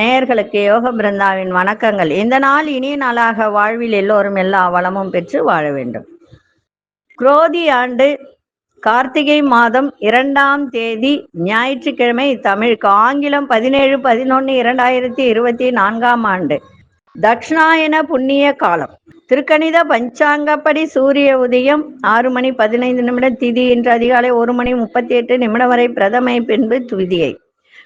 நேயர்களுக்கு யோக பிருந்தாவின் வணக்கங்கள். இந்த நாள் இனிய நாளாக வாழ்வில் எல்லோரும் எல்லா வளமும் பெற்று வாழ வேண்டும். குரோதி ஆண்டு கார்த்திகை மாதம் இரண்டாம் தேதி ஞாயிற்றுக்கிழமை தமிழுக்கு ஆங்கிலம் பதினேழு பதினொன்று இரண்டாயிரத்தி இருபத்தி நான்காம் ஆண்டு. தட்சிணாயன புண்ணிய காலம். திருக்கணித பஞ்சாங்கப்படி சூரிய உதயம் ஆறு மணி பதினைந்து நிமிடம் திதி இன்று அதிகாலை ஒரு மணி முப்பத்தி எட்டு நிமிடம் வரை பிரதமை பின்பு துதியை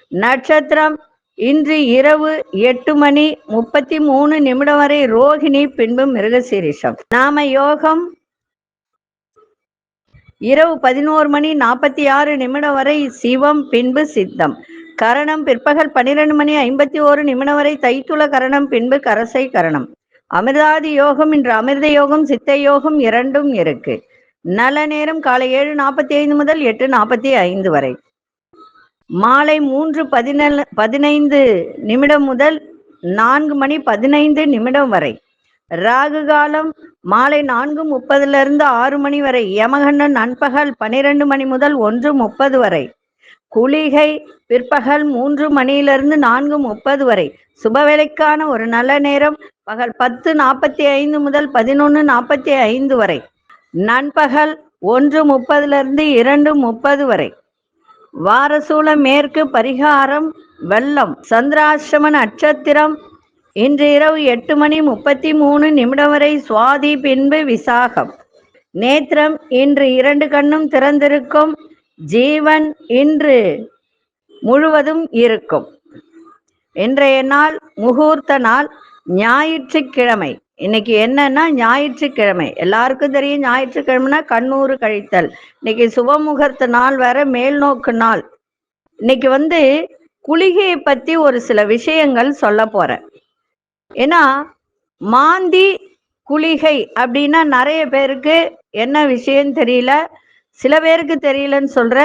நட்சத்திரம் இன்று இரவு எட்டு மணி முப்பத்தி மூணு நிமிடம் வரை ரோகிணி பின்பு மிருகசீரிஷம். நாம யோகம் இரவு பதினோரு மணி நாற்பத்தி ஆறு நிமிடம் வரை சிவம் பின்பு சித்தம். கரணம் பிற்பகல் பன்னிரெண்டு மணி ஐம்பத்தி ஓரு நிமிடம் வரை தைத்துள கரணம் பின்பு கரசை கரணம். அமிர்தாதி யோகம் இன்று அமிர்த யோகம் சித்த யோகம் இரண்டும் இருக்கு. நல்ல நேரம் காலை ஏழு நாற்பத்தி ஐந்து முதல் எட்டு நாற்பத்தி ஐந்து வரை. மாலை மூன்று பதினல் பதினைந்து நிமிடம் முதல் நான்கு மணி பதினைந்து நிமிடம் வரை. ராகு காலம் மாலை நான்கு முப்பதுல இருந்து ஆறு மணி வரை. யமகண்டன் நண்பகல் பனிரெண்டு மணி முதல் ஒன்று முப்பது வரை. குளிகை பிற்பகல் மூன்று மணியிலிருந்து நான்கு முப்பது வரை. சுபவேளைக்கான ஒரு நல்ல நேரம். பகல் பத்து நாற்பத்தி ஐந்து முதல் பதினொன்று நாற்பத்தி ஐந்து வரை. நண்பகல் ஒன்று முப்பதுலேருந்து இரண்டு முப்பது வரை. வாரசூல மேற்கு பரிகாரம் வெள்ளம் சந்திராசிரம நட்சத்திரம். இன்று இரவு எட்டு மணி முப்பத்தி மூணு நிமிடம் வரை சுவாதி பின்பு விசாகம். நேத்திரம் இன்று இரண்டு கண்ணும் திறந்திருக்கும். ஜீவன் இன்று முழுவதும் இருக்கும். இன்றைய நாள் முகூர்த்த நாள் ஞாயிற்றுக்கிழமை. இன்னைக்கு என்னன்னா ஞாயிற்றுக்கிழமை. எல்லாருக்கும் தெரியும் ஞாயிற்றுக்கிழமைனா கண்ணூறு கழித்தல். இன்னைக்கு சுபமுகூர்த்த நாள் வேற மேல் நோக்கு நாள். இன்னைக்கு வந்து குளிகையை பத்தி ஒரு சில விஷயங்கள் சொல்ல போறேன். ஏன்னா மாந்தி குளிகை அப்படின்னா நிறைய பேருக்கு என்ன விஷயம் தெரியல. சில பேருக்கு தெரியலன்னு சொல்ற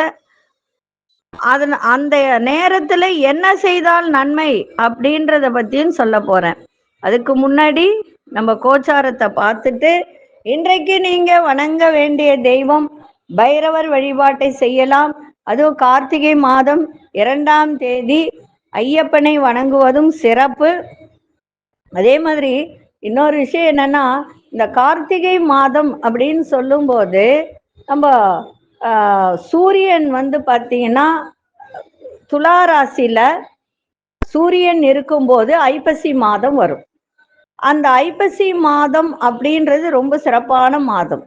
அதன் அந்த நேரத்துல என்ன செய்தால் நன்மை அப்படின்றத பத்தியும் சொல்ல போறேன். அதுக்கு முன்னாடி நம்ம கோச்சாரத்தை பார்த்துட்டு இன்றைக்கு நீங்க வணங்க வேண்டிய தெய்வம் பைரவர் வழிபாட்டை செய்யலாம். அதுவும் கார்த்திகை மாதம் இரண்டாம் தேதி ஐயப்பனை வணங்குவதும் சிறப்பு. அதே மாதிரி இன்னொரு விஷயம் என்னன்னா இந்த கார்த்திகை மாதம் அப்படின்னு சொல்லும்போது நம்ம சூரியன் வந்து பார்த்தீங்கன்னா துலா ராசியில சூரியன் இருக்கும்போது ஐப்பசி மாதம் வரும். அந்த ஐப்பசி மாதம் அப்படின்றது ரொம்ப சிறப்பான மாதம்.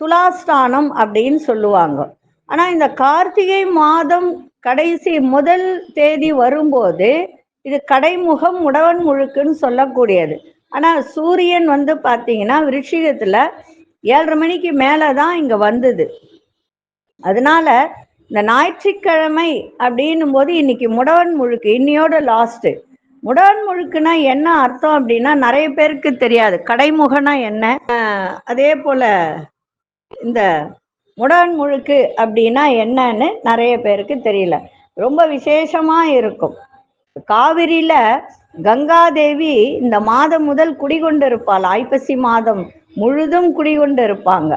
துலாஸ்தானம் அப்படின்னு சொல்லுவாங்க. ஆனா இந்த கார்த்திகை மாதம் கடைசி முதல் தேதி வரும்போது இது கடைமுகம் உடவன் முழுக்குன்னு சொல்லக்கூடியது. ஆனா சூரியன் வந்து பார்த்தீங்கன்னா விருச்சிகத்துல ஏழரை மணிக்கு மேலதான் இங்க வந்தது. அதனால இந்த ஞாயிற்றுக்கிழமை அப்படின்னும் போது இன்னைக்கு முடவன் முழுக்கு இன்னையோட லாஸ்ட் முடவன் முழுக்குனா என்ன அர்த்தம் அப்படின்னா நிறைய பேருக்கு தெரியாது. கடைமுகனா என்ன? அதே போல இந்த முடவன் முழுக்கு அப்படின்னா என்னன்னு நிறைய பேருக்கு தெரியல. ரொம்ப விசேஷமா இருக்கும். காவிரியில கங்காதேவி இந்த மாதம் முதல் குடிகொண்டிருப்பாள். ஐப்பசி மாதம் முழுதும் குடிகொண்டிருப்பாங்க.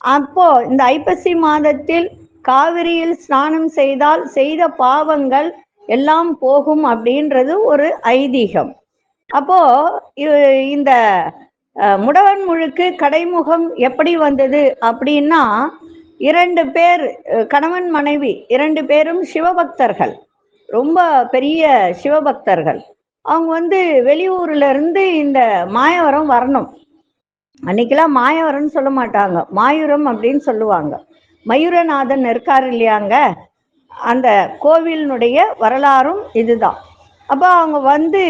அப்போ இந்த ஐப்பசி மாதத்தில் காவிரியில் ஸ்நானம் செய்தால் செய்த பாவங்கள் எல்லாம் போகும் அப்படின்றது ஒரு ஐதீகம். அப்போ இந்த முடவன் முழுக்கு கடைமுகம் எப்படி வந்தது அப்படின்னா இரண்டு பேர் கணவன் மனைவி இரண்டு பேரும் சிவபக்தர்கள். ரொம்ப பெரிய சிவபக்தர்கள். அவங்க வந்து வெளியூர்ல இருந்து இந்த மாயவரம் வரணும். அன்னைக்கெல்லாம் மாயவரம்னு சொல்ல மாட்டாங்க. மாயூரம் அப்படின்னு சொல்லுவாங்க. மயூரநாதன் இருக்கார் இல்லையாங்க? அந்த கோவிலினுடைய வரலாறும் இதுதான். அப்போ அவங்க வந்து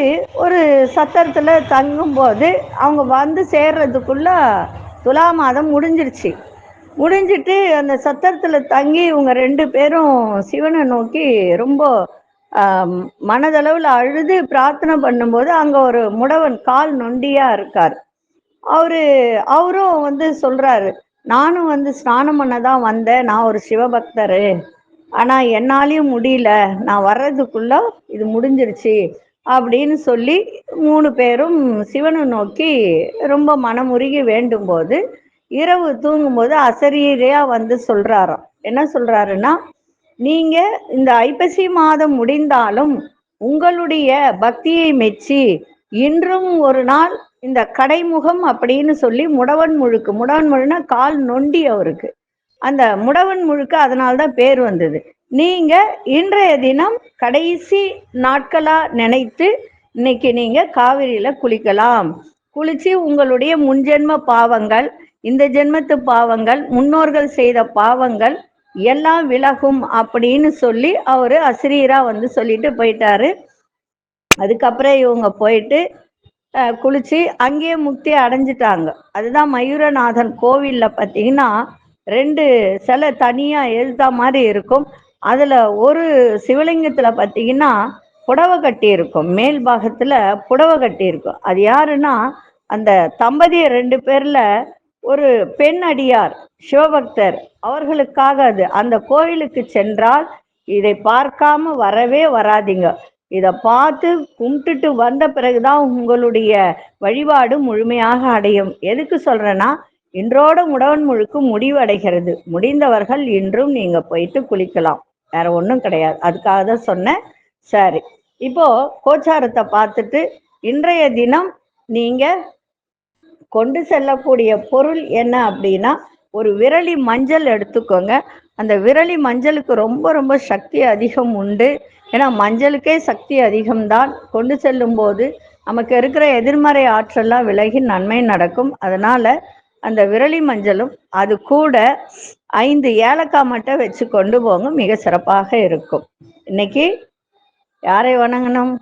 ஒரு சத்திரத்தில் தங்கும்போது அவங்க வந்து சேர்றதுக்குள்ள துலா மாதம் முடிஞ்சிருச்சு. முடிஞ்சிட்டு அந்த சத்திரத்தில் தங்கி இவங்க ரெண்டு பேரும் சிவனை நோக்கி ரொம்ப மனதளவில் அழுது பிரார்த்தனை பண்ணும்போது அங்கே ஒரு முடவன் கால் நொண்டியாக இருக்கார். அவரு அவரும் வந்து சொல்றாரு நானும் வந்து ஸ்நானம் பண்ண தான் வந்தேன். நான் ஒரு சிவபக்தரு. ஆனா என்னாலையும் முடியல. நான் வர்றதுக்குள்ள இது முடிஞ்சிருச்சு. அப்படின்னு சொல்லி மூணு பேரும் சிவனை நோக்கி ரொம்ப மனமுருகி வேண்டும் போது இரவு தூங்கும்போது அசரீரையா வந்து சொல்றாராம். என்ன சொல்றாருன்னா நீங்க இந்த ஐப்பசி மாதம் முடிந்தாலும் உங்களுடைய பக்தியை மெச்சி இன்றும் ஒரு நாள் இந்த கடைமுகம் அப்படின்னு சொல்லி முடவன் முழுக்கு. முடவன் முழுனா கால் நொண்டி அவருக்கு. அந்த முடவன் முழுக்க அதனால்தான் பேர் வந்தது. நீங்க இன்றைய தினம் கடைசி நாட்களா நினைத்து இன்னைக்கு நீங்க காவிரியில குளிக்கலாம். குளிச்சு உங்களுடைய முன்ஜென்ம பாவங்கள் இந்த ஜென்மத்து பாவங்கள் முன்னோர்கள் செய்த பாவங்கள் எல்லாம் விலகும் அப்படின்னு சொல்லி அவரு அசிரியரா வந்து சொல்லிட்டு போயிட்டாரு. அதுக்கப்புறம் இவங்க போயிட்டு குளிச்சு அங்கேயே முக்தி அடைஞ்சிட்டாங்க. அதுதான் மயூரநாதன் கோவில்ல பார்த்தீங்கன்னா ரெண்டு சிலை தனியா எழுதா மாதிரி இருக்கும். அதுல ஒரு சிவலிங்கத்துல பார்த்தீங்கன்னா புடவை கட்டி இருக்கும். மேல் பாகத்துல புடவை கட்டி இருக்கும். அது யாருன்னா அந்த தம்பதியர் ரெண்டு பேர்ல ஒரு பெண் அடியார் சிவபக்தர் அவர்களுக்காக அது. அந்த கோயிலுக்கு சென்றால் இதை பார்க்காம வரவே வராதீங்க. இதை பார்த்து கும்பிட்டுட்டு வந்த பிறகுதான் உங்களுடைய வழிபாடு முழுமையாக அடையும். எதுக்கு சொல்றேன்னா இன்றோட முடவன் முழுக்கு முடிவடைகிறது. முடிந்தவர்கள் இன்றும் நீங்க போயிட்டு குளிக்கலாம். வேற ஒன்றும் கிடையாது. அதுக்காக தான் சொன்னேன். சரி. இப்போ கோச்சாரத்தை பார்த்துட்டு இன்றைய தினம் நீங்க கொண்டு செல்லக்கூடிய பொருள் என்ன அப்படின்னா ஒரு விரலி மஞ்சள் எடுத்துக்கோங்க. அந்த விரலி மஞ்சளுக்கு ரொம்ப ரொம்ப சக்தி அதிகம் உண்டு. ஏன்னா மஞ்சளுக்கே சக்தி அதிகம்தான். கொண்டு செல்லும் போது நமக்கு இருக்கிற எதிர்மறை ஆற்றல்லாம் விலகி நன்மை நடக்கும். அதனால அந்த விரலி மஞ்சளும் அது கூட ஐந்து ஏலக்காய் மட்டும் வச்சு கொண்டு போங்க மிக சிறப்பாக இருக்கும். இன்னைக்கு யாரை வணங்கணும்?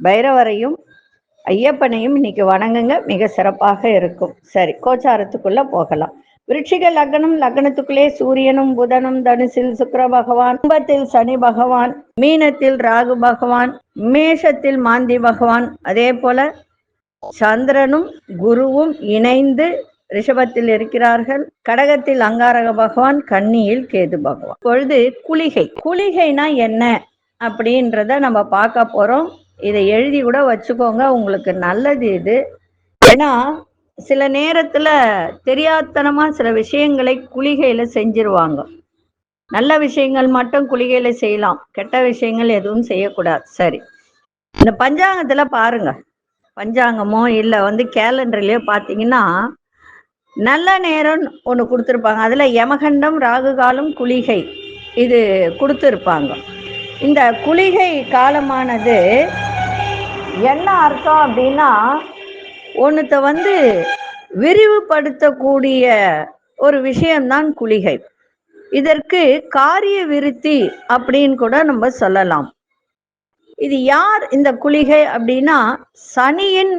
பைரவரையும் ஐயப்பனையும் இன்னைக்கு வணங்குங்க மிக சிறப்பாக இருக்கும். சரி கோச்சாரத்துக்குள்ள போகலாம். விருட்சிக லக்னம் லக்னத்துக்குள்ளே சூரியனும் புதனும் தனுசில் சுக்கர பகவான் கும்பத்தில் சனி பகவான் மீனத்தில் ராகு பகவான் மேஷத்தில் மாந்தி பகவான். அதே போல சந்திரனும் குருவும் இணைந்து ரிஷபத்தில் இருக்கிறார்கள். கடகத்தில் அங்காரக பகவான் கன்னியில் கேது பகவான். பொழுது குளிகை. குளிகைனா என்ன அப்படின்றத நம்ம பார்க்க போறோம். இதை எழுதி கூட வச்சுக்கோங்க. உங்களுக்கு நல்லது இது. ஏன்னா சில நேரத்துல தெரியாதனமா சில விஷயங்களை குளிகையில செஞ்சிருவாங்க. நல்ல விஷயங்கள் மட்டும் குளிகையில செய்யலாம். கெட்ட விஷயங்கள் எதுவும் செய்யக்கூடாது. சரி. இந்த பஞ்சாங்கத்துல பாருங்க. பஞ்சாங்கமோ இல்லை வந்து கேலண்டர்லயோ பார்த்தீங்கன்னா நல்ல நேரம் ஒன்று கொடுத்துருப்பாங்க. அதில் யமகண்டம் ராகுகாலம் குளிகை இது கொடுத்துருப்பாங்க. இந்த குளிகை காலமானது என்ன அர்த்தம் அப்படின்னா ஒன்றுத்த வந்து விரிவுபடுத்தக்கூடிய ஒரு விஷயம்தான் குளிகை. இதற்கு காரிய விருத்தி அப்படின்னு கூட நம்ம சொல்லலாம். இது யார் இந்த குளிகை அப்படின்னா சனியின்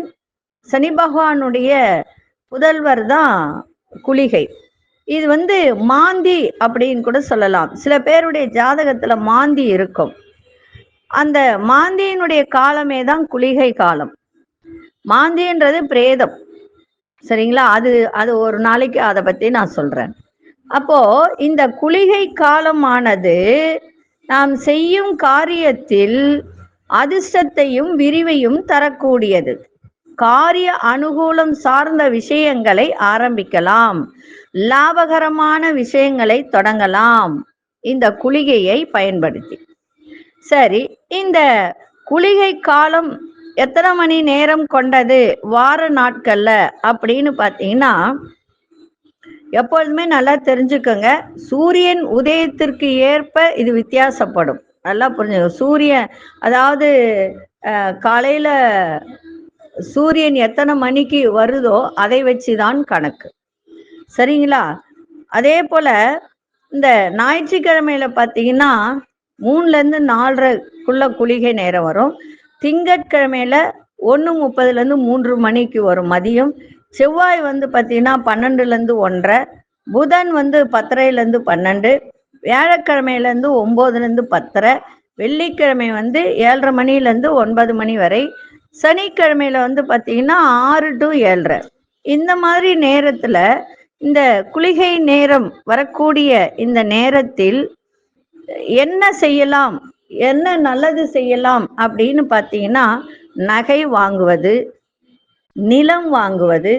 சனி பகவானுடைய புதல்வர் தான் குளிகை. இது வந்து மாந்தி அப்படின்னு கூட சொல்லலாம். சில பேருடைய ஜாதகத்துல மாந்தி இருக்கும். அந்த மாந்தியினுடைய காலமே தான் குளிகை காலம். மாந்தின்றது பிரேதம். சரிங்களா? அது அது ஒரு நாளைக்கு அதை பத்தி நான் சொல்றேன். அப்போ இந்த குளிகை காலமானது நாம் செய்யும் காரியத்தில் அதிர்ஷ்டத்தையும் விரிவையும் தரக்கூடியது. காரிய அனுகூலம் சார்ந்த விஷயங்களை ஆரம்பிக்கலாம். லாபகரமான விஷயங்களை தொடங்கலாம். இந்த குளிகையை பயன்படுத்தி. சரி இந்த குளிகை காலம் எத்தனை மணி நேரம் கொண்டது? வார நாட்கள்ல அப்படின்னு பார்த்தீங்கன்னா எப்பொழுதுமே நல்லா தெரிஞ்சுக்கோங்க. சூரியன் உதயத்திற்கு ஏற்ப இது வித்தியாசப்படும். நல்லா புரிஞ்சுங்க சூரியன் அதாவது காலையில சூரியன் எத்தனை மணிக்கு வருதோ அதை வச்சுதான் கணக்கு. சரிங்களா? அதே போல இந்த ஞாயிற்றுக்கிழமையில பார்த்தீங்கன்னா மூணுல இருந்து நாலரைக்குள்ள குளிகை நேரம் வரும். திங்கட்கிழமையில ஒன்று முப்பதுலேருந்து மூன்று மணிக்கு வரும் மதியம். செவ்வாய் வந்து பார்த்தீங்கன்னா பன்னெண்டுலேருந்து ஒன்றரை. புதன் வந்து பத்தரைலேருந்து பன்னெண்டு. வியாழக்கிழமையிலேருந்து ஒம்போதுலேருந்து பத்தரை. வெள்ளிக்கிழமை வந்து ஏழரை மணிலேருந்து ஒன்பது மணி வரை. சனிக்கிழமையில வந்து பார்த்தீங்கன்னா ஆறு டு ஏழரை. இந்த மாதிரி நேரத்தில் இந்த குளிகை நேரம் வரக்கூடிய இந்த நேரத்தில் என்ன செய்யலாம்? என்ன நல்லது செய்யலாம் அப்படின்னு பார்த்தீங்கன்னா நகை வாங்குவது நிலம் வாங்குவது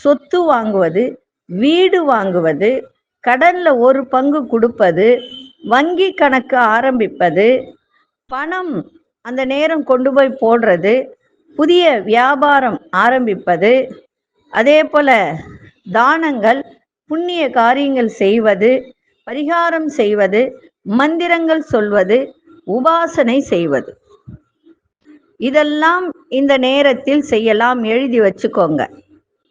சொத்து வாங்குவது வீடு வாங்குவது கடன்ல ஒரு பங்கு கொடுப்பது வங்கி கணக்கு ஆரம்பிப்பது பணம் அந்த நேரம் கொண்டு போய் போடுறது புதிய வியாபாரம் ஆரம்பிப்பது அதே போல தானங்கள் புண்ணிய காரியங்கள் செய்வது பரிகாரம் செய்வது மந்திரங்கள் சொல்வது உபாசனை செய்வது. இதெல்லாம் இந்த நேரத்தில் செய்யலாம் எழுதி வச்சுக்கோங்க.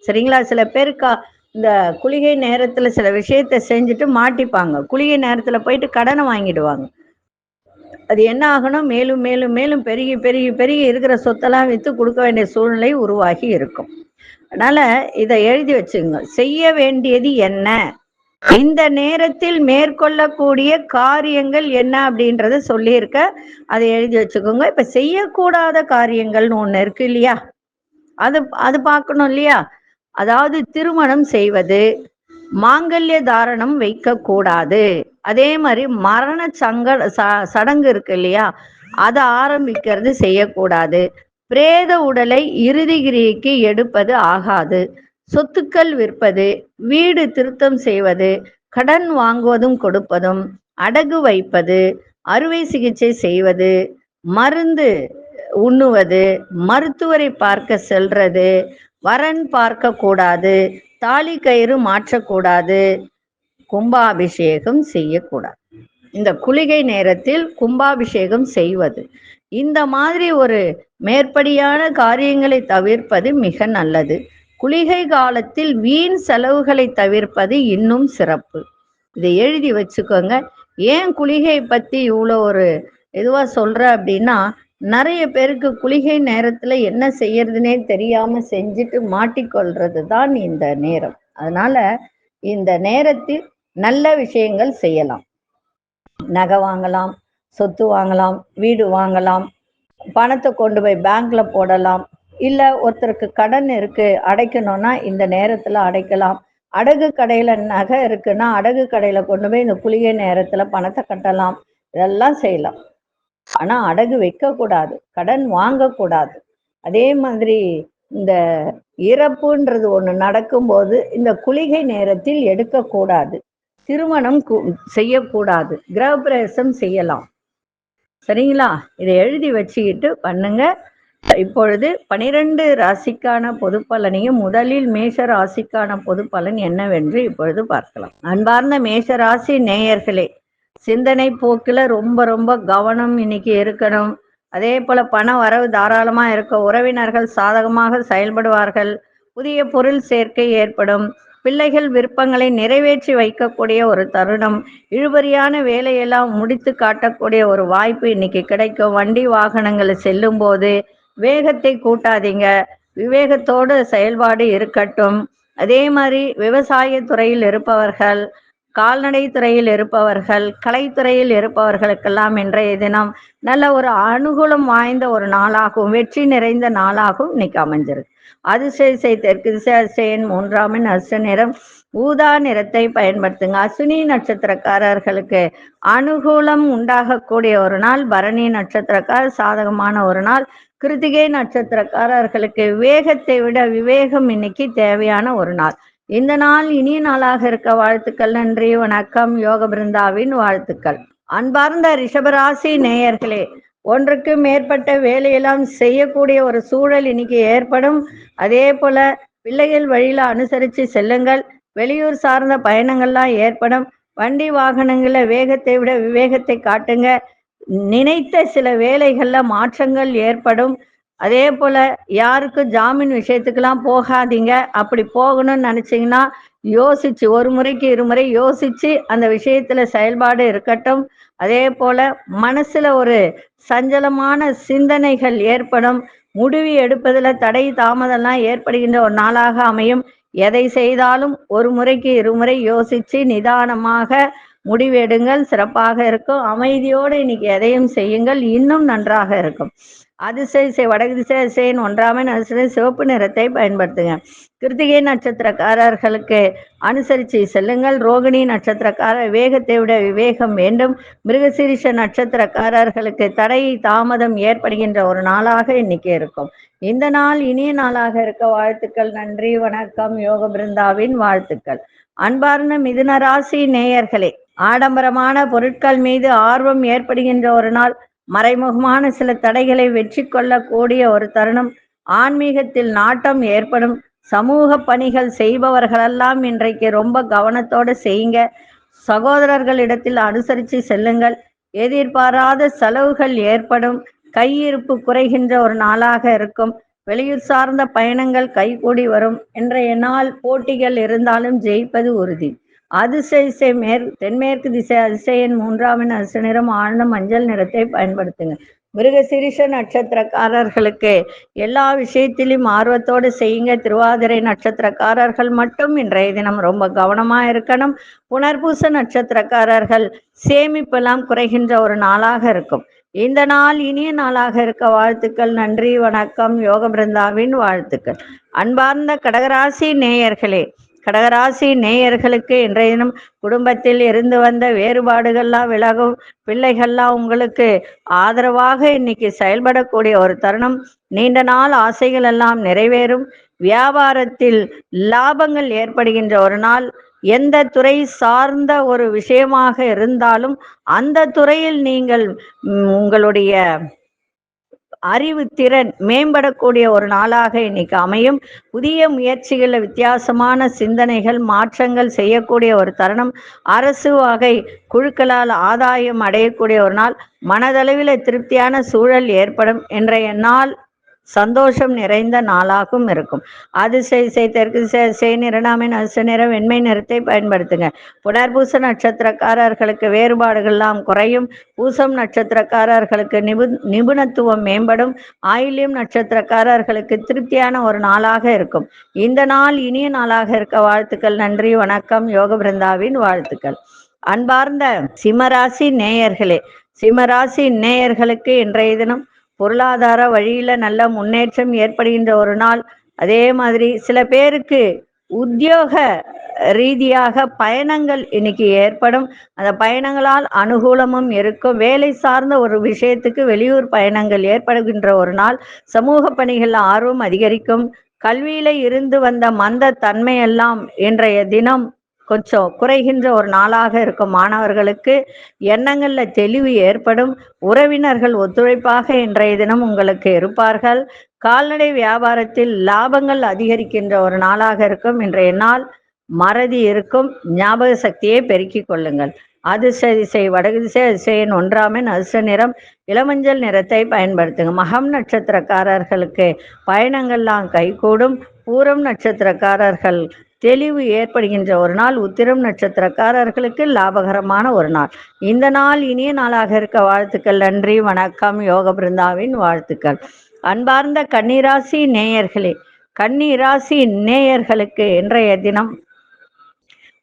சரிங்களா? சில பேருக்கா இந்த குளிகை நேரத்துல சில விஷயத்த செஞ்சுட்டு மாட்டிப்பாங்க. குளிகை நேரத்துல போயிட்டு கடனை வாங்கிடுவாங்க. அது என்ன ஆகணும்? மேலும் மேலும் மேலும் பெருகி பெருகி பெருகி இருக்கிற சொத்தெல்லாம் வித்து கொடுக்க வேண்டிய சூழ்நிலை உருவாகி இருக்கும். அதனால இதை எழுதி வச்சுங்க. செய்ய வேண்டியது என்ன? இந்த நேரத்தில் மேற்கொள்ளக்கூடிய காரியங்கள் என்ன அப்படின்றத சொல்லியிருக்க. அதை எழுதி வச்சுக்கோங்க. இப்ப செய்யக்கூடாத காரியங்கள்னு ஒண்ணு இருக்கு இல்லையா? அது அது பார்க்கணும் இல்லையா? அதாவது திருமணம் செய்வது மாங்கல்ய தாரணம் வைக்க கூடாது அதே மாதிரி மரண சங்க ச- சடங்கு இருக்கு இல்லையா? அதை ஆரம்பிக்கிறது செய்யக்கூடாது. பிரேத உடலை இறுதிகிரிக்கு எடுப்பது ஆகாது. சொத்துக்கள் விற்பது வீடு திருத்தம் செய்வது கடன் வாங்குவதும் கொடுப்பதும் அடகு வைப்பது அறுவை சிகிச்சை செய்வது மருந்து உண்ணுவது மருத்துவரை பார்க்க செல்றது வரன் பார்க்க கூடாது தாலி கயிறு மாற்றக்கூடாது கும்பாபிஷேகம் செய்யக்கூடாது. இந்த குளிகை நேரத்தில் கும்பாபிஷேகம் செய்வது. இந்த மாதிரி ஒரு மேற்படியான காரியங்களை தவிர்ப்பது மிக நல்லது. குளிகை காலத்தில் வீண் செலவுகளை தவிர்ப்பது இன்னும் சிறப்பு. இதை எழுதி வச்சுக்கோங்க. ஏன் குளிகை பத்தி இவ்வளோ ஒரு இதுவா சொல்ற அப்படின்னா நிறைய பேருக்கு குளிகை நேரத்துல என்ன செய்யறதுனே தெரியாம செஞ்சுட்டு மாட்டிக்கொள்றது தான் இந்த நேரம். அதனால இந்த நேரத்தில் நல்ல விஷயங்கள் செய்யலாம். நகை வாங்கலாம் சொத்து வாங்கலாம் வீடு வாங்கலாம் பணத்தை கொண்டு போய் பேங்க்ல போடலாம் இல்லை ஒருத்தருக்கு கடன் இருக்கு அடைக்கணும்னா இந்த நேரத்தில் அடைக்கலாம். அடகு கடையில் நகை இருக்குன்னா அடகு கடையில் கொண்டு போய் இந்த குளிகை நேரத்தில் பணத்தை கட்டலாம். இதெல்லாம் செய்யலாம். ஆனால் அடகு வைக்கக்கூடாது கடன் வாங்கக்கூடாது. அதே மாதிரி இந்த இறப்புன்றது ஒன்று நடக்கும்போது இந்த குளிகை நேரத்தில் எடுக்கக்கூடாது. திருமணம் செய்யக்கூடாது. கிரகப்பிரவேசம் செய்யலாம். சரிங்களா? இதை எழுதி வச்சுக்கிட்டு பண்ணுங்க. இப்பொழுது பனிரெண்டு ராசிக்கான பொது பலனையும் முதலில் மேஷ ராசிக்கான பொது பலன் என்னவென்று இப்பொழுது பார்க்கலாம். அன்பார்ந்த மேஷ ராசி நேயர்களே சிந்தனை போக்கில் ரொம்ப ரொம்ப கவனம் இன்னைக்கு இருக்கணும். அதே போல பண வரவு தாராளமா இருக்க உறவினர்கள் சாதகமாக செயல்படுவார்கள். புதிய பொருள் சேர்க்கை ஏற்படும். பிள்ளைகள் விருப்பங்களை நிறைவேற்றி வைக்கக்கூடிய ஒரு தருணம். இழுபறியான வேலையெல்லாம் முடித்து காட்டக்கூடிய ஒரு வாய்ப்பு இன்னைக்கு கிடைக்கும். வண்டி வாகனங்களை செல்லும் போது வேகத்தை கூட்டாதீங்க. விவேகத்தோடு செயல்பாடு இருக்கட்டும். அதே மாதிரி விவசாய துறையில் இருப்பவர்கள் கால்நடை துறையில் இருப்பவர்கள் கலைத்துறையில் இருப்பவர்களுக்கெல்லாம் இன்றைய தினம் நல்ல ஒரு அனுகூலம் வாய்ந்த ஒரு நாளாகவும் வெற்றி நிறைந்த நாளாகவும் இன்னைக்கு அமைஞ்சிருக்கு. அதிசய தெற்கு திசை அதிசயன் மூன்றாம் அசு நிறம் ஊதா நிறத்தை பயன்படுத்துங்க. அசுனி நட்சத்திரக்காரர்களுக்கு அனுகூலம் உண்டாகக்கூடிய ஒரு நாள் பரணி நட்சத்திரக்கார் சாதகமான ஒரு நாள். கிருத்திகை நட்சத்திரக்காரர்களுக்கு வேகத்தை விட விவேகம் இன்னைக்கு தேவையான ஒரு நாள். இந்த நாள் இனிய நாளாக இருக்க வாழ்த்துக்கள் நன்றி வணக்கம். யோக பிருந்தாவின் வாழ்த்துக்கள். அன்பார்ந்த ரிஷபராசி நேயர்களே ஒன்றுக்கு மேற்பட்ட வேலையெல்லாம் செய்யக்கூடிய ஒரு சூழல் இன்னைக்கு ஏற்படும். அதே போல பிள்ளைகள் வழியில அனுசரித்து செல்லுங்கள். வெளியூர் சார்ந்த பயணங்கள்லாம் ஏற்படும். வண்டி வாகனங்கள வேகத்தை விட விவேகத்தை காட்டுங்க. நினைத்த சில வேலைகள்ல மாற்றங்கள் ஏற்படும். அதே போல யாருக்கும் ஜாமீன் விஷயத்துக்கெல்லாம் போகாதீங்க. அப்படி போகணும்னு நினைச்சிங்கன்னா யோசிச்சு ஒரு முறைக்கு இருமுறை யோசிச்சு அந்த விஷயத்துல செயல்பாடு இருக்கட்டும். அதே போல மனசுல ஒரு சஞ்சலமான சிந்தனைகள் ஏற்படும். முடிவு எடுப்பதில் தடை தாமதம்லாம் ஏற்படுகின்ற ஒரு நாளாக அமையும். எதை செய்தாலும் ஒரு முறைக்கு இருமுறை யோசிச்சு நிதானமாக முடிவெடுங்கள். சிறப்பாக இருக்கும். அமைதியோடு இன்னைக்கு எதையும் செய்யுங்கள். இன்னும் நன்றாக இருக்கும். அதிசய திசை வடக்கு திசை திசையின் ஒன்றாமை நட்சத்திர சிவப்பு நிறத்தை பயன்படுத்துங்க. கிருத்திகை நட்சத்திரக்காரர்களுக்கு அனுசரித்து செல்லுங்கள். ரோகிணி நட்சத்திரக்காரர் வேகத்தை விட விவேகம் வேண்டும். மிருகசீரிஷ நட்சத்திரக்காரர்களுக்கு தடை தாமதம் ஏற்படுகின்ற ஒரு நாளாக இன்னைக்கு இருக்கும். இந்த நாள் இனிய நாளாக இருக்க வாழ்த்துக்கள் நன்றி வணக்கம் யோக பிருந்தாவின் வாழ்த்துக்கள். அன்பார்ந்த மிதுன ராசி நேயர்களே ஆடம்பரமான பொருட்கள் மீது ஆர்வம் ஏற்படுகின்ற ஒரு நாள். மறைமுகமான சில தடைகளை வெற்றி கொள்ளக்கூடிய ஒரு தருணம். ஆன்மீகத்தில் நாட்டம் ஏற்படும். சமூக பணிகள் செய்பவர்களெல்லாம் இன்றைக்கு ரொம்ப கவனத்தோடு செய்யுங்க. சகோதரர்களிடத்தில் அனுசரித்து செல்லுங்கள். எதிர்பாராத செலவுகள் ஏற்படும். கையிருப்பு குறைகின்ற ஒரு நாளாக இருக்கும். வெளியூர் சார்ந்த பயணங்கள் கைகூடி வரும். இன்றைய நாள் போட்டிகள் இருந்தாலும் ஜெயிப்பது உறுதி. அதிசய மேற் தென்மேற்கு திசை அதிசயன் மூன்றாவின் அதிசய நிறம் ஆழ்ந்த மஞ்சள் நிறத்தை பயன்படுத்துங்க. மிருகசிரிஷ நட்சத்திரக்காரர்களுக்கு எல்லா விஷயத்திலும் ஆர்வத்தோடு செய்யுங்க. திருவாதிரை நட்சத்திரக்காரர்கள் மட்டும் இன்றைய தினம் ரொம்ப கவனமா இருக்கணும். புனர்பூச நட்சத்திரக்காரர்கள் சேமிப்பெல்லாம் குறைகின்ற ஒரு நாளாக இருக்கும். இந்த நாள் இனிய நாளாக இருக்க வாழ்த்துக்கள் நன்றி வணக்கம் யோக பிருந்தாவின் வாழ்த்துக்கள். அன்பார்ந்த கடகராசி நேயர்களே கடகராசி நேயர்களுக்கு இன்றைய தினம் குடும்பத்தில் இருந்து வந்த வேறுபாடுகள்லாம் விலகும் பிள்ளைகள்லாம் உங்களுக்கு ஆதரவாக இன்னைக்கு செயல்படக்கூடிய ஒரு தருணம். நீண்ட நாள் ஆசைகள் எல்லாம் நிறைவேறும். வியாபாரத்தில் லாபங்கள் ஏற்படுகின்ற ஒரு நாள். எந்த துறை சார்ந்த ஒரு விஷயமாக இருந்தாலும் அந்த துறையில் நீங்கள் உங்களுடைய அறிவு திறன் மேம்படக்கூடிய ஒரு நாளாக இன்னைக்கு அமையும். புதிய முயற்சிகளில் வித்தியாசமான சிந்தனைகள் மாற்றங்கள் செய்யக்கூடிய ஒரு தருணம். அரசு வகை குழுக்களால் ஆதாயம் அடையக்கூடிய ஒரு நாள். மனதளவில் திருப்தியான சூழல் ஏற்படும். இன்றைய நாள் சந்தோஷம் நிறைந்த நாளாகவும் இருக்கும். அதிசய செய் தெற்கு செய் நிறனாமின் அதிர்ஷ்ட நிறம் வெண்மை நிறத்தை பயன்படுத்துங்க. புனர்பூச நட்சத்திரக்காரர்களுக்கு வேறுபாடுகள்லாம் குறையும். பூசம் நட்சத்திரக்காரர்களுக்கு நிபு நிபுணத்துவம் மேம்படும். ஆயில்யம் நட்சத்திரக்காரர்களுக்கு திருப்தியான ஒரு நாளாக இருக்கும். இந்த நாள் இனிய நாளாக இருக்க வாழ்த்துக்கள். நன்றி வணக்கம். யோக பிருந்தாவின் வாழ்த்துக்கள். அன்பார்ந்த சிம்மராசி நேயர்களே சிம்மராசி நேயர்களுக்கு இன்றைய தினம் பொருளாதார வழியில நல்ல முன்னேற்றம் ஏற்படுகின்ற ஒரு நாள். அதே மாதிரி சில பேருக்கு உத்தியோக ரீதியாக பயணங்கள் இன்னைக்கு ஏற்படும். அந்த பயணங்களால் அனுகூலமும் இருக்கும். வேலை சார்ந்த ஒரு விஷயத்துக்கு வெளியூர் பயணங்கள் ஏற்படுகின்ற ஒரு நாள். சமூக பணிகள் ஆர்வம் அதிகரிக்கும். கல்வியில இருந்து வந்த மந்த தன்மையெல்லாம் இன்றைய தினம் கொஞ்சம் குறைகின்ற ஒரு நாளாக இருக்கும் மாணவர்களுக்கு எண்ணங்கள்ல தெளிவு ஏற்படும். உறவினர்கள் ஒத்துழைப்பாக இன்றைய தினம் உங்களுக்கு இருப்பார்கள். கால்நடை வியாபாரத்தில் லாபங்கள் அதிகரிக்கின்ற ஒரு நாளாக இருக்கும். இன்றைய நாள் மறதி இருக்கும். ஞாபக சக்தியை பெருக்கிக் கொள்ளுங்கள். அதிர்ஷ்ட திசை வடகு திசை அதிசயன் ஒன்றாமின் அதிர்ஷ்ட நிறம் இளமஞ்சள் நிறத்தை பயன்படுத்துங்க மகம் நட்சத்திரக்காரர்களுக்கு பயணங்கள்லாம் கைகூடும். பூரம் நட்சத்திரக்காரர்கள் தெளிவு ஏற்படுகின்ற ஒரு நாள் உத்திரம் நட்சத்திரக்காரர்களுக்கு லாபகரமான ஒரு நாள். இந்த நாள் இனிய நாளாக இருக்க வாழ்த்துக்கள் நன்றி வணக்கம் யோக பிருந்தாவின் வாழ்த்துக்கள். அன்பார்ந்த கன்னிராசி நேயர்களே கன்னிராசி நேயர்களுக்கு இன்றைய தினம்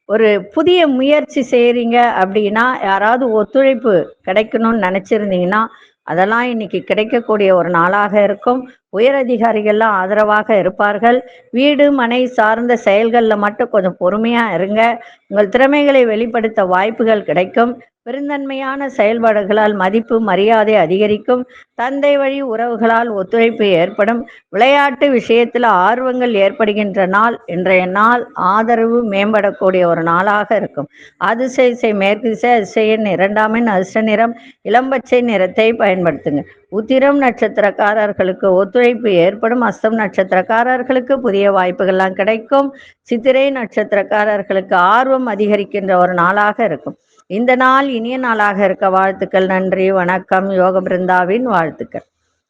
ஒரு புதிய முயற்சி செய்கிறீங்க அப்படின்னா யாராவது ஒத்துழைப்பு கிடைக்கணும்னு நினச்சிருந்தீங்கன்னா அதெல்லாம் இன்னைக்கு கிடைக்கக்கூடிய ஒரு நாளாக இருக்கும். உயர் அதிகாரிகள்லாம் ஆதரவாக இருப்பார்கள். வீடு மனை சார்ந்த செயல்களில் மட்டும் கொஞ்சம் பொறுமையாக இருங்க. உங்கள் திறமைகளை வெளிப்படுத்த வாய்ப்புகள் கிடைக்கும். பெருந்தன்மையான செயல்பாடுகளால் மதிப்பு மரியாதை அதிகரிக்கும். தந்தை வழி உறவுகளால் ஒத்துழைப்பு ஏற்படும். விளையாட்டு விஷயத்தில் ஆர்வங்கள் ஏற்படுகின்ற நாள். இன்றைய நாள் ஆதரவு மேம்படக்கூடிய ஒரு நாளாக இருக்கும். அதிசய இசை மேற்கு திசை அதிசயன் இரண்டாமின் அதிர்ஷ்ட நிறம் இளம்பச்சை நிறத்தை பயன்படுத்துங்க. உத்திரம் நட்சத்திரக்காரர்களுக்கு ஒத்துழைப்பு ஏற்படும். அஸ்தம் நட்சத்திரக்காரர்களுக்கு புதிய வாய்ப்புகள்லாம் கிடைக்கும். சித்திரை நட்சத்திரக்காரர்களுக்கு ஆர்வம் அதிகரிக்கின்ற ஒரு நாளாக இருக்கும். இந்த நாள் இனிய நாளாக இருக்க வாழ்த்துக்கள் நன்றி வணக்கம் யோக பிருந்தாவின் வாழ்த்துக்கள்.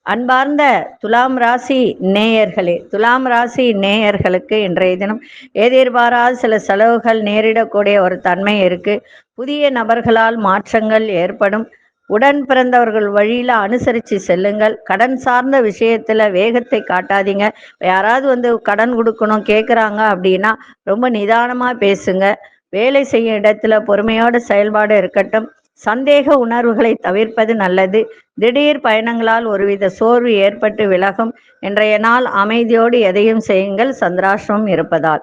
அன்பார்ந்த துலாம் ராசி நேயர்களே துலாம் ராசி நேயர்களுக்கு இன்றைய தினம் எதிர்பாராத சில செலவுகள் நேரிடக்கூடிய ஒரு தன்மை இருக்கு. புதிய நபர்களால் மாற்றங்கள் ஏற்படும். உடன் பிறந்தவர்கள் வழியில அனுசரித்து செல்லுங்கள். கடன் சார்ந்த விஷயத்துல வேகத்தை காட்டாதீங்க. யாராவது வந்து கடன் கொடுக்கணும் கேட்குறாங்க அப்படின்னா ரொம்ப நிதானமா பேசுங்க. வேலை செய்யும் இடத்துல பொறுமையோட செயல்பாடு இருக்கட்டும். சந்தேக உணர்வுகளை தவிர்ப்பது நல்லது. திடீர் பயணங்களால் ஒருவித சோர்வு ஏற்பட்டு விலகும். இன்றைய நாள் அமைதியோடு எதையும் செய்யுங்கள். சந்திராசிரமம் இருப்பதால்.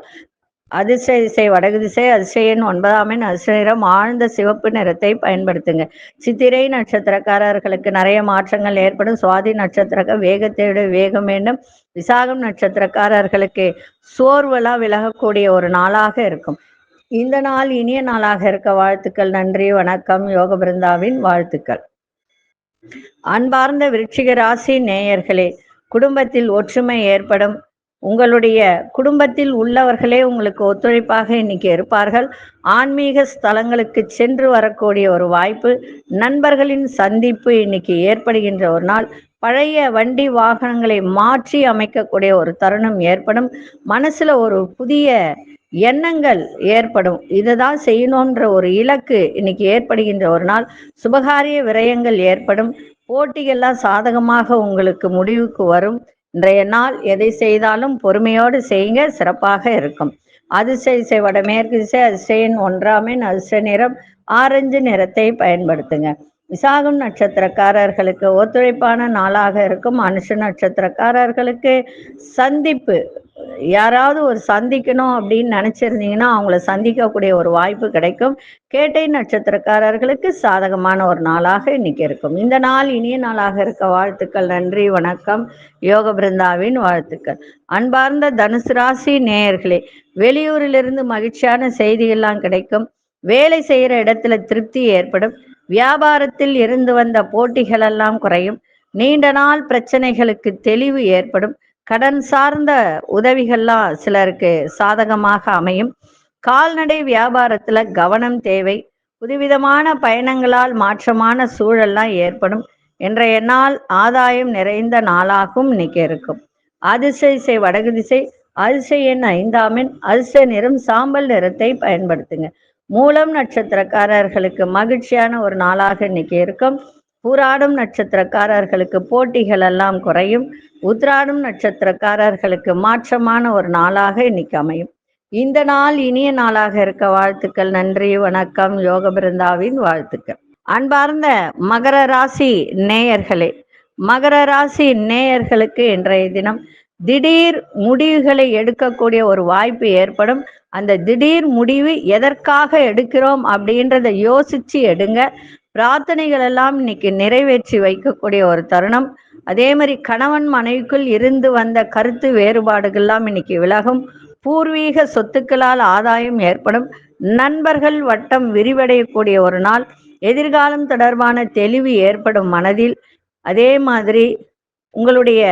அதிர்ஷ்ட திசை வடகு திசை அதிர்ஷ்ட ஒன்பதாம் எண் அதிர்ஷ்ட நிறம் ஆழ்ந்த சிவப்பு நிறத்தை பயன்படுத்துங்க. சித்திரை நட்சத்திரக்காரர்களுக்கு நிறைய மாற்றங்கள் ஏற்படும். சுவாதி நட்சத்திரக்க வேகத்தை வேகம் வேண்டும். விசாகம் நட்சத்திரக்காரர்களுக்கு சோர்வெல்லாம் விலகக்கூடிய ஒரு நாளாக இருக்கும். இந்த நாள் இனிய நாளாக இருக்க வாழ்த்துக்கள் நன்றி வணக்கம் யோக பிருந்தாவின் வாழ்த்துக்கள். அன்பார்ந்த விருட்சிக ராசி நேயர்களே குடும்பத்தில் ஒற்றுமை ஏற்படும். உங்களுடைய குடும்பத்தில் உள்ளவர்களே உங்களுக்கு ஒத்துழைப்பாக இன்னைக்கு இருப்பார்கள். ஆன்மீக ஸ்தலங்களுக்கு சென்று வரக்கூடிய ஒரு வாய்ப்பு நண்பர்களின் சந்திப்பு இன்னைக்கு ஏற்படுகின்ற ஒரு நாள். பழைய வண்டி வாகனங்களை மாற்றி அமைக்கக்கூடிய ஒரு தருணம் ஏற்படும். மனசுல ஒரு புதிய எண்ணங்கள் ஏற்படும். இதுதான் செய்யணுன்ற ஒரு இலக்கு இன்னைக்கு ஏற்படுகின்ற ஒரு நாள். சுபகாரிய விரயங்கள் ஏற்படும். போட்டிகள்லாம் சாதகமாக உங்களுக்கு முடிவுக்கு வரும். இன்றைய நாள் எதை செய்தாலும் பொறுமையோடு செய்யுங்க சிறப்பாக இருக்கும். அதிர்ஷ்ட இசை வடமேற்கு இசை அதிர்ஷ்டன் ஒன்றாமின் அதிர்ஷ்ட நிறம் ஆரஞ்சு நிறத்தை பயன்படுத்துங்க. விசாகம் நட்சத்திரக்காரர்களுக்கு ஒத்துழைப்பான நாளாக இருக்கும். அனுஷ நட்சத்திரக்காரர்களுக்கு சந்திப்பு யாராவது ஒரு சந்திக்கணும் அப்படின்னு நினைச்சிருந்தீங்கன்னா அவங்கள சந்திக்கக்கூடிய ஒரு வாய்ப்பு கிடைக்கும். கேட்டை நட்சத்திரக்காரர்களுக்கு சாதகமான ஒரு நாளாக இன்னைக்கு இருக்கும். இந்த நாள் இனிய நாளாக இருக்க வாழ்த்துக்கள் நன்றி வணக்கம். யோக பிருந்தாவின் வாழ்த்துக்கள். அன்பார்ந்த தனுசு ராசி நேயர்களே வெளியூரிலிருந்து மகிழ்ச்சியான செய்திகள்லாம் கிடைக்கும். வேலை செய்கிற இடத்துல திருப்தி ஏற்படும். வியாபாரத்தில் இருந்து வந்த போட்டிகள் எல்லாம் குறையும். நீண்ட நாள் பிரச்சனைகளுக்கு தெளிவு ஏற்படும். கடன் சார்ந்த உதவிகள்லாம் சிலருக்கு சாதகமாக அமையும். கால்நடை வியாபாரத்துல கவனம் தேவை. புதுவிதமான பயணங்களால் மாற்றமான சூழல்லாம் ஏற்படும். இன்றைய நாள் ஆதாயம் நிறைந்த நாளாகவும் இன்னைக்கு இருக்கும். அதிர்ஷ்ட இசை வடகு திசை அதிர்ஷ்ட எண் அதிசய நிறம் சாம்பல் நிறத்தை பயன்படுத்துங்க. மூலம் நட்சத்திரக்காரர்களுக்கு மகிழ்ச்சியான ஒரு நாளாக இன்னைக்கு இருக்கும். பூராடும் நட்சத்திரக்காரர்களுக்கு போட்டிகள் எல்லாம் குறையும். உத்ராடம் நட்சத்திரக்காரர்களுக்கு மாற்றமான ஒரு நாளாக இன்னைக்கு அமையும். இந்த நாள் இனிய நாளாக இருக்க வாழ்த்துக்கள் நன்றி வணக்கம் யோக பிருந்தாவின் வாழ்த்துக்கள். அன்பார்ந்த மகர ராசி நேயர்களே மகர ராசி நேயர்களுக்கு இன்றைய தினம் திடீர் முடிவுகளை எடுக்கக்கூடிய ஒரு வாய்ப்பு ஏற்படும். அந்த திடீர் முடிவு எதற்காக எடுக்கிறோம் அப்படின்றத யோசிச்சு எடுங்க. பிரார்த்தனைகள் எல்லாம் இன்னைக்கு நிறைவேற்றி வைக்கக்கூடிய ஒரு தருணம். அதே மாதிரி கணவன் மனைவிக்குள் இருந்து வந்த கருத்து வேறுபாடுகள்லாம் இன்னைக்கு விலகும். பூர்வீக சொத்துக்களால் ஆதாயம் ஏற்படும். நண்பர்கள் வட்டம் விரிவடையக்கூடிய ஒரு நாள். எதிர்காலம் தொடர்பான தெளிவு ஏற்படும் மனதில். அதே மாதிரி உங்களுடைய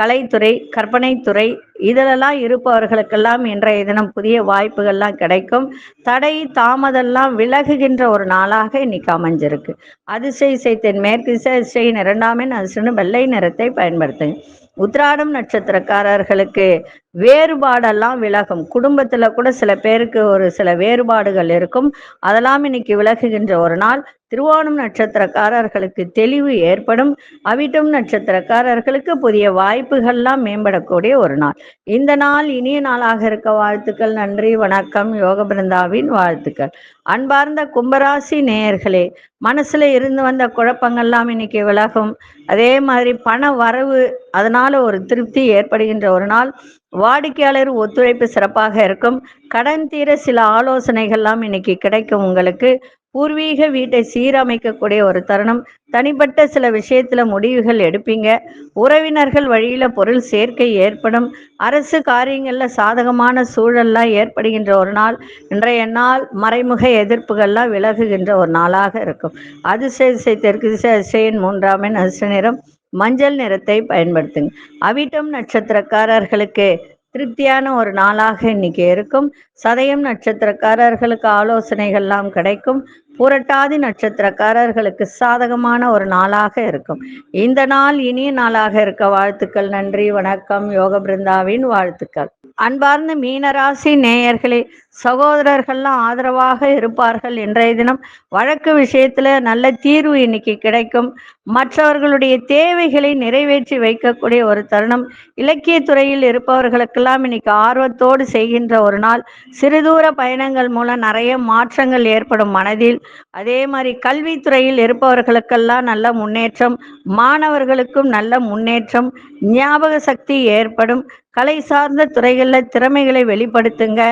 கலைத்துறை கற்பனைத்துறை இதிலெல்லாம் இருப்பவர்களுக்கெல்லாம் இன்றைய தினம் புதிய வாய்ப்புகள்லாம் கிடைக்கும். தடை தாமதெல்லாம் விலகுகின்ற ஒரு நாளாக இன்னைக்கு அமைஞ்சிருக்கு. அதிசய இசைத்தின் மேற்கு திசை அதிசயின் இரண்டாம் எண் வெள்ளை நிறத்தை பயன்படுத்துங்க. உத்ராடம் நட்சத்திரக்காரர்களுக்கு வேறுபாடெல்லாம் விலகும். குடும்பத்துல கூட சில பேருக்கு ஒரு சில வேறுபாடுகள் இருக்கும். அதெல்லாம் இன்னைக்கு விலகுகின்ற ஒரு நாள். திருவோணம் நட்சத்திரக்காரர்களுக்கு தெளிவு ஏற்படும். அவிட்டம் நட்சத்திரக்காரர்களுக்கு புதிய வாய்ப்புகள்லாம் மேம்படக்கூடிய ஒரு நாள். இந்த நாள் இனிய நாளாக இருக்க வாழ்த்துக்கள். நன்றி வணக்கம். யோக பிருந்தாவின் வாழ்த்துக்கள். அன்பார்ந்த கும்பராசி நேயர்களே மனசுல இருந்து வந்த குழப்பங்கள்லாம் இன்னைக்கு விலகும். அதே மாதிரி பண வரவு அதனால ஒரு திருப்தி ஏற்படுகின்ற ஒரு நாள். வாடிக்கையாளர் ஒத்துழைப்பு சிறப்பாக இருக்கும். கடன் தீர சில ஆலோசனைகள்லாம் இன்னைக்கு கிடைக்கும் உங்களுக்கு. பூர்வீக வீட்டை சீரமைக்கக்கூடிய ஒரு தருணம். தனிப்பட்ட சில விஷயத்துல முடிவுகள் எடுப்பீங்க. உறவினர்கள் வழியில பொருள் சேர்க்கை ஏற்படும். அரசு காரியங்கள்ல சாதகமான சூழல்லாம் ஏற்படுகின்ற ஒரு நாள். இன்றைய நாள் மறைமுக எதிர்ப்புகள்லாம் விலகுகின்ற ஒரு நாளாக இருக்கும். அதிசய திசை தெற்கு திசை அதிசயின் மூன்றாம் எண் அதிர்ஷ்ட நிறம். மஞ்சள் நிறத்தை பயன்படுத்துங்க. அவிட்டம் நட்சத்திரக்காரர்களுக்கு திருப்தியான ஒரு நாளாக இன்னைக்கு இருக்கும். சதயம் நட்சத்திரக்காரர்களுக்கு ஆலோசனைகள்லாம் கிடைக்கும். புரட்டாதி நட்சத்திரக்காரர்களுக்கு சாதகமான ஒரு நாளாக இருக்கும். இந்த நாள் இனிய நாளாக இருக்க வாழ்த்துக்கள் நன்றி வணக்கம் யோக பிருந்தாவின் வாழ்த்துக்கள். அன்பார்ந்த மீனராசி நேயர்களே சகோதரர்கள்லாம் ஆதரவாக இருப்பார்கள். இன்றைய தினம் வழக்கு விஷயத்துல நல்ல தீர்வு இன்னைக்கு கிடைக்கும். மற்றவர்களுடைய தேவைகளை நிறைவேற்றி வைக்கக்கூடிய ஒரு தருணம். இலக்கிய துறையில் இருப்பவர்களுக்கெல்லாம் இன்னைக்கு ஆர்வத்தோடு செய்கின்ற ஒரு நாள். சிறுதூர பயணங்கள் மூலம் நிறைய மாற்றங்கள் ஏற்படும் மனதில். அதே மாதிரி கல்வித்துறையில் இருப்பவர்களுக்கெல்லாம் நல்ல முன்னேற்றம். மாணவர்களுக்கும் நல்ல முன்னேற்றம். ஞாபக சக்தி ஏற்படும். கலை சார்ந்த துறைகளில் திறமைகளை வெளிப்படுத்துங்க.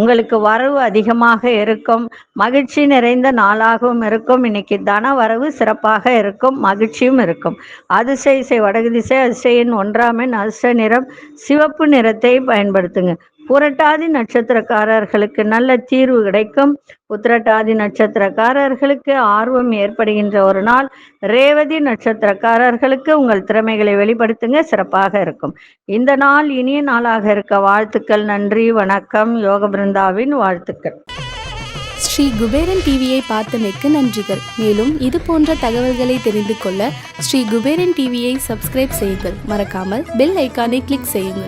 உங்களுக்கு உங்களுக்கு வரவு அதிகமாக இருக்கும். மகிழ்ச்சி நிறைந்த நாளாகவும் இருக்கும். இன்னைக்கு தன வரவு சிறப்பாக இருக்கும். மகிழ்ச்சியும் இருக்கும். அதிசய இசை வடகு திசை அதிசயின் ஒன்றாம் எண் அதிர்ஷ்ட நிறம் சிவப்பு நிறத்தை பயன்படுத்துங்க. புரட்டாதி நட்சத்திரக்காரர்களுக்கு நல்ல தீர்வு கிடைக்கும். உத்திரட்டாதி நட்சத்திரக்காரர்களுக்கு ஆர்வம் ஏற்படுகின்ற ஒரு நாள். ரேவதி நட்சத்திரக்காரர்களுக்கு உங்கள் திறமைகளை வெளிப்படுத்துங்க சிறப்பாக இருக்கும். இந்த நாள் இனிய நாளாக இருக்க வாழ்த்துக்கள் நன்றி வணக்கம். யோக பிருந்தாவின் வாழ்த்துக்கள். ஸ்ரீ குபேரன் டிவியை பார்த்தமைக்கு நன்றிகள். மேலும் இது போன்ற தகவல்களை தெரிந்து கொள்ள ஸ்ரீ குபேரன் டிவியை சப்ஸ்கிரைப் செய்யுங்கள். மறக்காமல் பெல் ஐக்கானை கிளிக் செய்யுங்கள்.